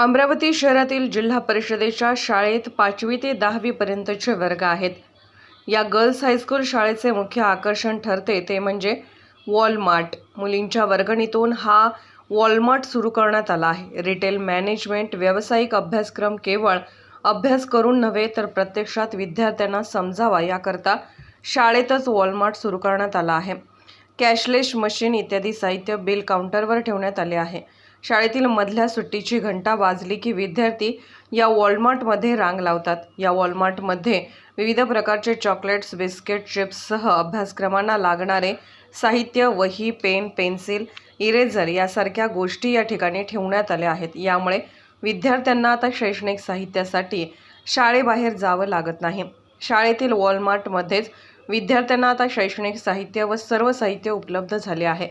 अमरावती शहरातील जिल्हा परिषदेच्या शाळेत पाचवी ते दहावीपर्यंतचे वर्ग आहेत. या गर्ल्स हायस्कूल शाळेचे मुख्य आकर्षण ठरते ते म्हणजे वॉलमार्ट. मुलींच्या वर्गणीतून हा वॉलमार्ट सुरू करण्यात आला आहे. रिटेल मॅनेजमेंट व्यावसायिक अभ्यासक्रम केवळ अभ्यास करून नव्हे तर प्रत्यक्षात विद्यार्थ्यांना समजावा याकरता शाळेतच वॉलमार्ट सुरू करण्यात आला आहे. कॅशलेस मशीन इत्यादी साहित्य बिल काउंटरवर ठेवण्यात आले आहे. शाळेतील मधल्या सुट्टीची घंटा वाजली की विद्यार्थी या वॉलमार्टमध्ये रांग लावतात. या वॉलमार्टमध्ये विविध प्रकारचे चॉकलेट्स बिस्किट चिप्ससह अभ्यासक्रमांना लागणारे साहित्य वही पेन पेन्सिल इरेझर यासारख्या गोष्टी या ठिकाणी ठेवण्यात आल्या आहेत. यामुळे विद्यार्थ्यांना आता शैक्षणिक साहित्यासाठी शाळेबाहेर जावं लागत नाही. शाळेतील वॉलमार्टमध्येच विद्यार्थ्यांना आता शैक्षणिक साहित्य व सर्व साहित्य उपलब्ध झाले आहे.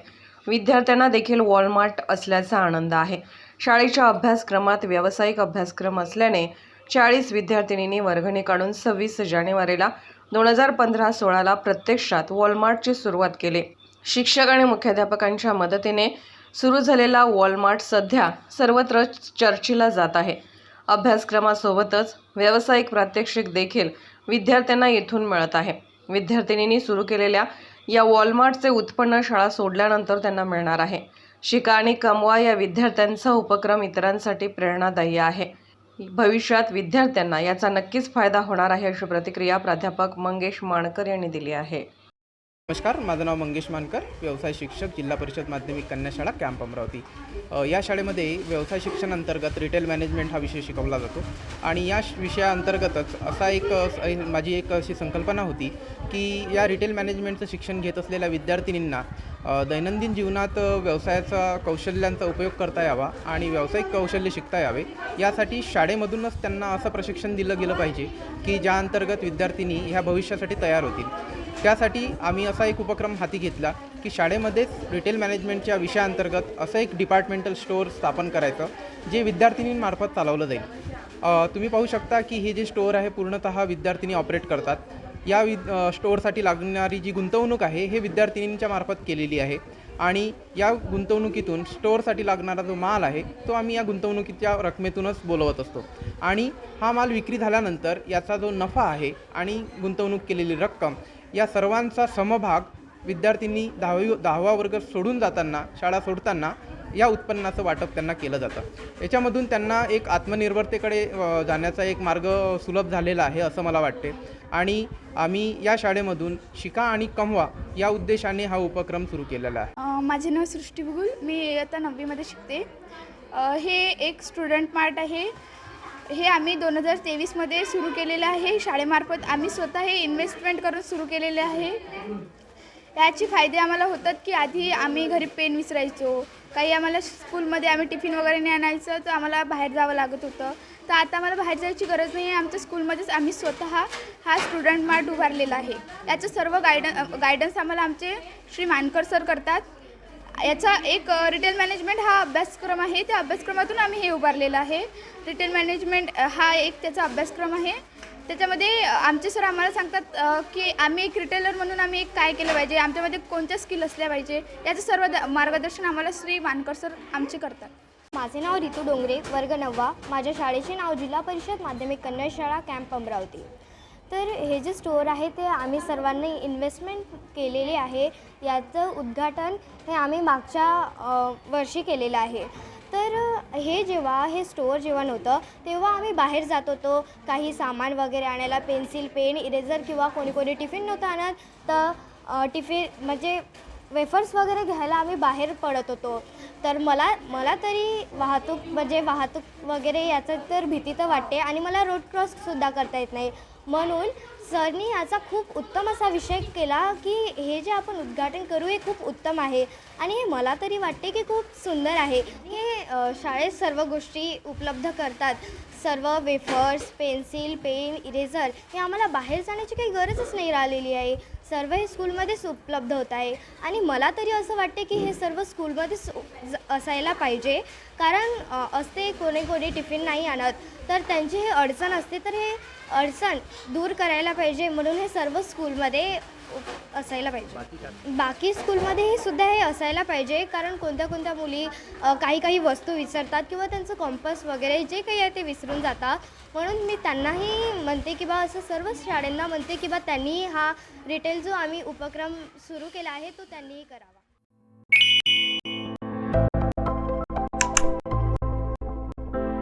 विद्यार्थ्यांना देखील वॉलमार्ट असल्याचा आनंद आहे. शाळेच्या अभ्यासक्रमात व्यावसायिक अभ्यासक्रम असल्याने चाळीस विद्यार्थिनींनी वर्गणी काढून सव्वीस जानेवारीला दोन हजार पंधरा सोळाला प्रत्यक्षात वॉलमार्टची सुरुवात केली. शिक्षक आणि मुख्याध्यापकांच्या मदतीने सुरू झालेला वॉलमार्ट सध्या सर्वत्र चर्चेला जात आहे. अभ्यासक्रमासोबतच व्यावसायिक प्रात्यक्षिक देखील विद्यार्थ्यांना येथून मिळत आहे. विद्यार्थिनींनी सुरू केलेल्या या वॉलमार्टचे उत्पन्न शाळा सोडल्यानंतर त्यांना मिळणार आहे. शिका आणि कमवा या विद्यार्थ्यांचा उपक्रम इतरांसाठी प्रेरणादायी आहे. भविष्यात विद्यार्थ्यांना याचा नक्कीच फायदा होणार आहे अशी प्रतिक्रिया प्राध्यापक मंगेश माणकर यांनी दिली आहे. नमस्कार माझं नाव मंगेश मानकर व्यवसाय शिक्षक जिल्हा परिषद माध्यमिक कन्या शाळा कॅम्प अमरावती. या शाळेमध्ये व्यवसाय शिक्षण अंतर्गत रिटेल मॅनेजमेंट हा विषय शिकवला जातो. आणि या विषयाअंतर्गतच असा एक माझी एक अशी संकल्पना होती की या रिटेल मॅनेजमेंटचं शिक्षण घेत असलेल्या विद्यार्थिनींना दैनंदिन जीवनात व्यवसायाचा कौशल्यांचा उपयोग करता यावा आणि व्यावसायिक कौशल्य शिकता यावे. यासाठी शाळेमधूनच त्यांना असं प्रशिक्षण दिलं गेलं पाहिजे की ज्या अंतर्गत विद्यार्थिनी ह्या भविष्यासाठी तयार होतील. त्यासाठी आम्ही असं असा एक उपक्रम हाती घेतला की शाळेमध्येच रिटेल मॅनेजमेंटच्या विषयाअंतर्गत असं एक डिपार्टमेंटल स्टोअर स्थापन करायचं जे विद्यार्थिनींमार्फत चालवलं जाईल. तुम्ही पाहू शकता की हे जे स्टोअर आहे पूर्णतः विद्यार्थिनी ऑपरेट करतात. या वि स्टोअरसाठी लागणारी जी गुंतवणूक आहे हे विद्यार्थिनींच्या मार्फत केलेली आहे. आणि या गुंतवणुकीतून स्टोअरसाठी लागणारा जो माल आहे तो आम्ही या गुंतवणुकीच्या रकमेतूनच बोलवत असतो. आणि हा माल विक्री झाल्यानंतर याचा जो नफा आहे आणि गुंतवणूक केलेली रक्कम या सर्वांचा समभाग विद्यार्थ्यांनी दहावी दहावा वर्ग सोडून जाताना शाळा सोडताना या उत्पन्नाचं वाटप त्यांना केलं जातं. याच्यामधून त्यांना एक आत्मनिर्भरतेकडे जाण्याचा एक मार्ग सुलभ झालेला आहे असं मला वाटते. आणि आम्ही या शाळेमधून शिका आणि कमवा या उद्देशाने हा उपक्रम सुरू केलेला आहे. माझे नाव सृष्टी भुगुल मी आता नववीमध्ये शिकते. हे एक स्टुडंट मार्ट आहे. हे आम्ही दोन हजार तेवीसमध्ये सुरू केलेलं आहे. शाळेमार्फत आम्ही स्वतः हे इन्व्हेस्टमेंट करून सुरू केलेले आहे. याचे फायदे आम्हाला होतात की आधी आम्ही घरी पेन विसरायचो. काही आम्हाला स्कूलमध्ये आम्ही टिफिन वगैरे नाही आणायचं तर आम्हाला बाहेर जावं लागत होतं. तर आता आम्हाला बाहेर जायची गरज नाही आहे. आमच्या स्कूलमध्येच आम्ही स्वतः हा स्टुडंट मार्ट उभारलेला आहे. याचं सर्व गायडन गायडन्स आम्हाला आमचे श्री मानकर सर करतात. याचा एक रिटेल मॅनेजमेंट हा अभ्यासक्रम आहे. त्या अभ्यासक्रमातून आम्ही हे उभारलेलं आहे. रिटेल मॅनेजमेंट हा एक त्याचा अभ्यासक्रम आहे. त्याच्यामध्ये आमचे सर आम्हाला सांगतात की आम्ही एक रिटेलर म्हणून आम्ही एक काय केलं पाहिजे? आमच्यामध्ये कोणत्या स्किल असल्या पाहिजे? याचं सर्व द- मार्गदर्शन आम्हाला श्री मानकर सर आमचे करतात. माझे नाव रितू डोंगरे वर्ग नववा. माझ्या शाळेचे नाव जिल्हा परिषद माध्यमिक कन्या शाळा कॅम्प अमरावती. तर हे जे स्टोअर आहे ते आम्ही सर्वांनी इन्व्हेस्टमेंट केलेली आहे. याचं उद्घाटन हे आम्ही मागच्या वर्षी केलेलं आहे. तर हे जेव्हा हे स्टोअर जेव्हा नव्हतं तेव्हा आम्ही बाहेर जात होतो. काही सामान वगैरे आणायला पेन्सिल पेन इरेझर किंवा कोणी कोणी टिफिन नव्हतं आणत. तर टिफिन म्हणजे वेफर्स वगैरे घ्यायला आम्ही बाहेर पडत होतो. तर मला मला तरी वाहतूक म्हणजे वाहतूक वगैरे याचं तर भीती तर वाटते आणि मला रोड क्रॉससुद्धा करता येत नाही. म्हणून सरनी याचा खूप उत्तम असा विषय केला की हे जे आपण उद्घाटन करू हे खूप उत्तम आहे. आणि हे मला तरी वाटते की खूप सुंदर आहे. हे शाळेत सर्व गोष्टी उपलब्ध करतात. सर्व वेफर्स पेन्सिल पेन इरेझर हे आम्हाला बाहेर जाण्याची काही गरजच नाही राहिलेली आहे. सर्व हे स्कूलमध्येच उपलब्ध होत आहे. आणि मला तरी असं वाटते की हे सर्व स्कूलमध्येच असायला पाहिजे. कारण असते कोणी कोणी टिफिन नाही आणत. तर त्यांची हे अडचण असते तर हे अडचण दूर करायला पाहिजे. म्हणून हे सर्व स्कूलमध्ये असायला पाहिजे. बाकी स्कूलमध्येही सुद्धा हे असायला पाहिजे. कारण कोणत्या कोणत्या मुली काही काही वस्तू विसरतात किंवा त्यांचं कॉम्पस वगैरे जे काही आहे ते विसरून जातात. म्हणून मी त्यांनाही म्हणते की बा असं सर्वच शाळांना म्हणते की बा त्यांनी हा रिटेल जो आम्ही उपक्रम सुरू केला आहे तो त्यांनीही करावा.